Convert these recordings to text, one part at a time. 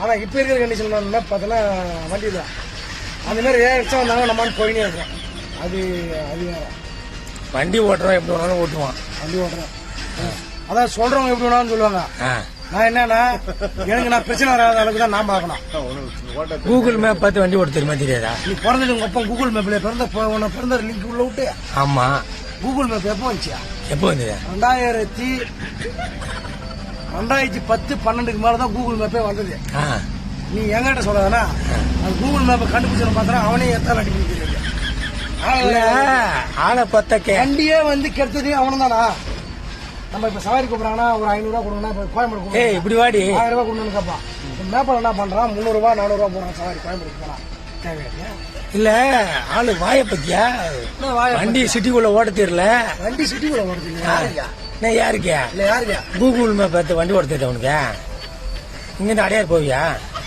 ஆனா இப்ப இருக்கிற கண்டிஷன் என்ன பார்த்தோன்னா வண்டி தான் அந்த மாதிரி ஏன் எக்ஸ்ட்ரா வந்தாங்க நம்மான்னு போயினே இருக்கோம் அது அது வேற. வண்டி ஓட்டுறோம் எப்படி வேணாலும் ஓட்டுவான். வண்டி ஓட்டுறேன். அதான் சொல்றவங்க எப்படி வேணாலும் சொல்லுவாங்க. நான் என்னன்னா எனக்கு நான் பிரச்சனை வராத அளவுக்கு தான் நான் பார்க்கணும். கூகுள் மேப் பார்த்து வண்டி ஓட்ட தெரியுமா தெரியாதா? நீ பிறந்தது உங்க அப்பா கூகுள் மேப்ல பிறந்த உன்னை பிறந்த லிங்க் உள்ள விட்டு. ஆமா. கூகுள் மேப் எப்போ வந்துச்சியா எப்போ வந்தது? ரெண்டாயிரத்தி ரெண்டாயிரத்தி பத்து பன்னெண்டுக்கு மேல தான் கூகுள் மேப்பே வந்தது. நீ எங்கிட்ட சொல்றதுனா அது கூகுள் மேப்பை கண்டுபிடிச்சு பார்த்தா அவனே அடிக்க இல்ல ஆளை பார்த்தாக்கே. வண்டியே வந்து கெடுத்ததே அவனும் தானா நம்ம இப்ப சவாரி கூப்பிடுறாங்கன்னா ஒரு ஐநூறு ரூபா கொடுங்கன்னா இப்ப கோயம்பேடு ஏய் இப்படி வாடி. ஆயிரம் ரூபாய் கொடுன்னு கேட்பான் என்ன பண்றான் முந்நூறு ரூபாய் நானூறு ரூபாய் போறான் சவாரி கோயம்பேடு போறான் தேவையா இல்ல ஆளு வாய பத்தியா வண்டி சிட்டிக்குள்ள ஓட்ட தெரியல. வண்டி சிட்டிக்குள்ள இல்ல யாருக்கா நான் யாருக்கு இல்ல யாருக்கா கூகுள் மேப் பார்த்து வண்டி தெரியும் உனக்கு. இங்க இருந்து அடையார் போவியா?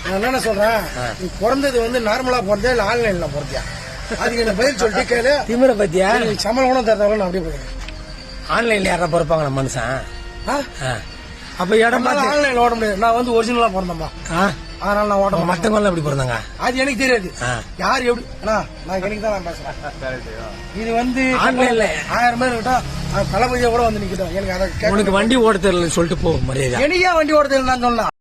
நான் என்ன சொல்றேன்? நீ பிறந்தது வந்து நார்மலா பிறந்தா இல்ல ஆன்லைன்ல பிறந்தியா அதுக்கு என்ன பதில் சொல்லிட்டு கேளு. திமிர பத்தியா? நீ சம்பளம் கூட தரதாலும் நான் அப்படியே போயிருக்கேன் ஆன்லைன்ல யாரா பிறப்பாங்க நம்ம மனுஷன் ஆ. அப்ப இடம் பார்த்து ஆன்லைன்ல ஓட முடியாது. நான் வந்து ஒரிஜினலா பிறந்தேன்ப்பா ஆ. அதனால நான் ஓட எல்லாம் எப்படி பிறந்தாங்க? அது எனக்கு தெரியாது. ஆ. யார் எப்படி அண்ணா நான் எனக்கு தான் நான் பேசுறேன். இது வந்து ஆன்லைன்ல. ஆயிரம் பேர் கிட்ட தளபதியா கூட வந்து நிக்கிட்டோம். எனக்கு அதை உனக்கு வண்டி ஓட்ட தெரியலன்னு சொல்லிட்டு போ மரியாதை எனக்கு வண்டி ஓட தெரியல நான் சொன்னா